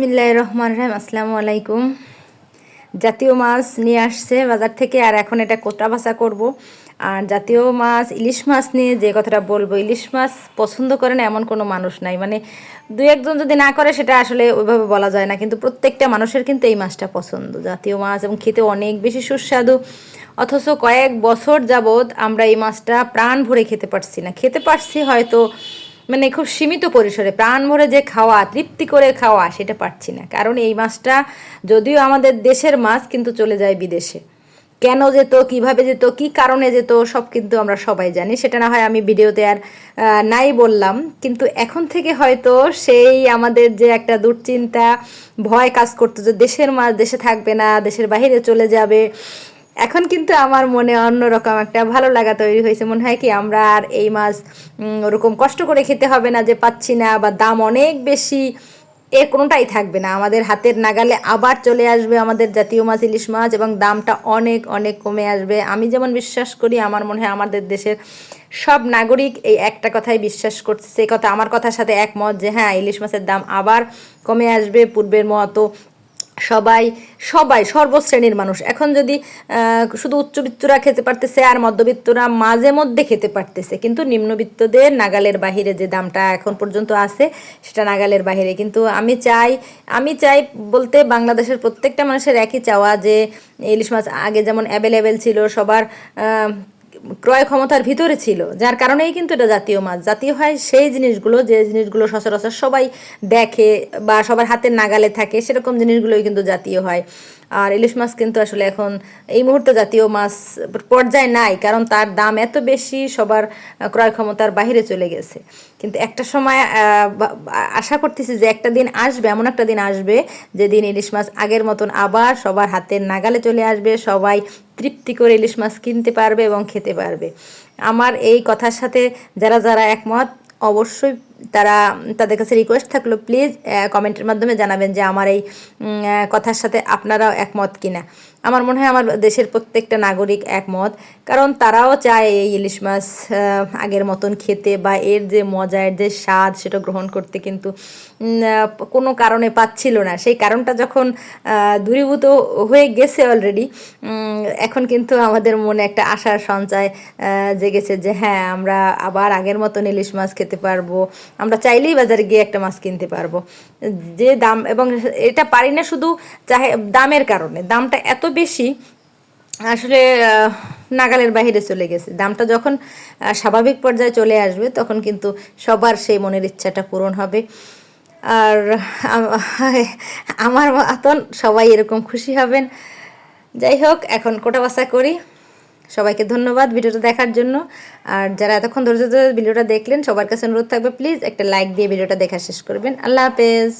বিসমিল্লাহ রহমান রাহিম। আসসালামু আলাইকুম। জাতীয় মাছ নিয়ে আসছে বাজার থেকে আর এখন এটা কোটা ভাষা করব। আর জাতীয় মাছ, ইলিশ মাছ নিয়ে যে কথাটা বলব, ইলিশ মাছ পছন্দ করে না এমন কোনো মানুষ নাই। মানে দু একজন যদি না করে সেটা আসলে ওইভাবে বলা যায় না। কিন্তু প্রত্যেকটা মানুষের কিন্তু এই মাছটা পছন্দ। জাতীয় মাছ এবং খেতে অনেক বেশি সুস্বাদু। অথচ কয়েক বছর যাবৎ আমরা এই মাছটা প্রাণ ভরে খেতে পারছি না। খেতে পারছি হয়তো মানে খুব সীমিত পরিসরে, প্রাণ ভরে যে খাওয়া, তৃপ্তি করে খাওয়া, সেটা পারছি না। কারণ এই মাছটা যদিও আমাদের দেশের মাছ, কিন্তু চলে যায় বিদেশে। কেন যেত, কীভাবে যেত, কি কারণে যেত, সব কিন্তু আমরা সবাই জানি। সেটা না হয় আমি ভিডিওতে আর নাই বললাম। কিন্তু এখন থেকে হয়তো সেই আমাদের যে একটা দুশ্চিন্তা, ভয় কাজ করতো যে দেশের মাছ দেশে থাকবে না, দেশের বাইরে চলে যাবে। এখন কিন্তু আমার মনে অন্যরকম একটা ভালো লাগা তৈরি হয়েছে। মনে হয় কি আমরা আর এই মাছ ওরকম কষ্ট করে খেতে হবে না যে পাচ্ছি না বা দাম অনেক বেশি, এ কোনোটাই থাকবে না। আমাদের হাতের নাগালে আবার চলে আসবে আমাদের জাতীয় মাছ, ইলিশ মাছ এবং দামটা অনেক অনেক কমে আসবে। আমি যেমন বিশ্বাস করি, আমার মনে হয় আমাদের দেশের সব নাগরিক এই একটা কথাই বিশ্বাস করছে। সেই কথা, আমার কথার সাথে একমত যে হ্যাঁ ইলিশ মাছের দাম আবার কমে আসবে। পূর্বের মতো সবাই সবাই সর্বশ্রেণীর মানুষ। এখন যদি শুধু উচ্চবিত্তরা খেতে পারতেছে আর মধ্যবিত্তরা মাঝে মধ্যে খেতে পারতেছে, কিন্তু নিম্নবিত্তদের নাগালের বাহিরে যে দামটা এখন পর্যন্ত আছে, সেটা নাগালের বাহিরে। কিন্তু আমি চাই আমি চাই বলতে বাংলাদেশের প্রত্যেকটা মানুষের একই চাওয়া যে ইলিশ মাছ আগে যেমন অ্যাভেলেবেল ছিল, সবার ক্রয় ক্ষমতার ভিতরে ছিল, যার কারণেই কিন্তু এটা জাতীয় মাছ। জাতীয় হয় সেই জিনিসগুলো, যে জিনিসগুলো সচরাচর সবাই দেখে বা সবার হাতের নাগালে থাকে, সেরকম জিনিসগুলোই কিন্তু জাতীয় হয়। আর ইলিশ মাছ কিন্তু আসলে এখন এই মুহূর্তে জাতীয় মাছ পর্যায়ে নাই, কারণ তার দাম এত বেশি, সবার ক্রয় ক্ষমতার বাইরে চলে গেছে। কিন্তু একটা সময় আশা করতেছি যে একটা দিন আসবে, এমন একটা দিন আসবে যেদিন ইলিশ মাছ আগের মতন আবার সবার হাতের নাগালে চলে আসবে, সবাই তৃপ্তি করে ইলিশ মাছ কিনতে পারবে এবং খেতে পারবে। আমার এই কথার সাথে যারা যারা একমত অবশ্যই তারা তাদের কাছে রিকোয়েস্ট থাকল প্লিজ কমেন্টের মাধ্যমে জানাবেন যে আমার এই কথার সাথে আপনারাও একমত কিনা। আমার মনে হয় আমার দেশের প্রত্যেকটা নাগরিক একমত, কারণ তারাও চায় এই ইলিশ মাছ আগের মতন খেতে বা এর যে মজা, এর যে স্বাদ সেটা গ্রহণ করতে কিন্তু কোনো কারণে পাচ্ছিল না। সেই কারণটা যখন দূরীভূত হয়ে গেছে অলরেডি এখন কিন্তু আমাদের মনে একটা আশার সঞ্চয় জেগেছে যে হ্যাঁ আমরা আবার আগের মতন ইলিশ মাছ খেতে পারব। আমরা চাইলেই বাজারে গিয়ে একটা মাছ কিনতে পারব। যে দাম, এবং এটা পারি না শুধু চাহে, দামের কারণে। দামটা এত বেশি, আসলে নাগালের বাইরে চলে গেছে। দামটা যখন স্বাভাবিক পর্যায়ে চলে আসবে, তখন কিন্তু সবার সেই মনের ইচ্ছাটা পূরণ হবে। আর আমার মতন সবাই এরকম খুশি হবেন। যাই হোক, এখন কোটা বাসা করি। সবাইকে ধন্যবাদ ভিডিওটা দেখার জন্য। আর যারা এতক্ষণ ধৈর্য ধরে ভিডিওটা দেখলেন, সবার কাছে অনুরোধ থাকবে প্লিজ একটা লাইক দিয়ে ভিডিওটা দেখা শেষ করবেন। আল্লাহ হাফেজ।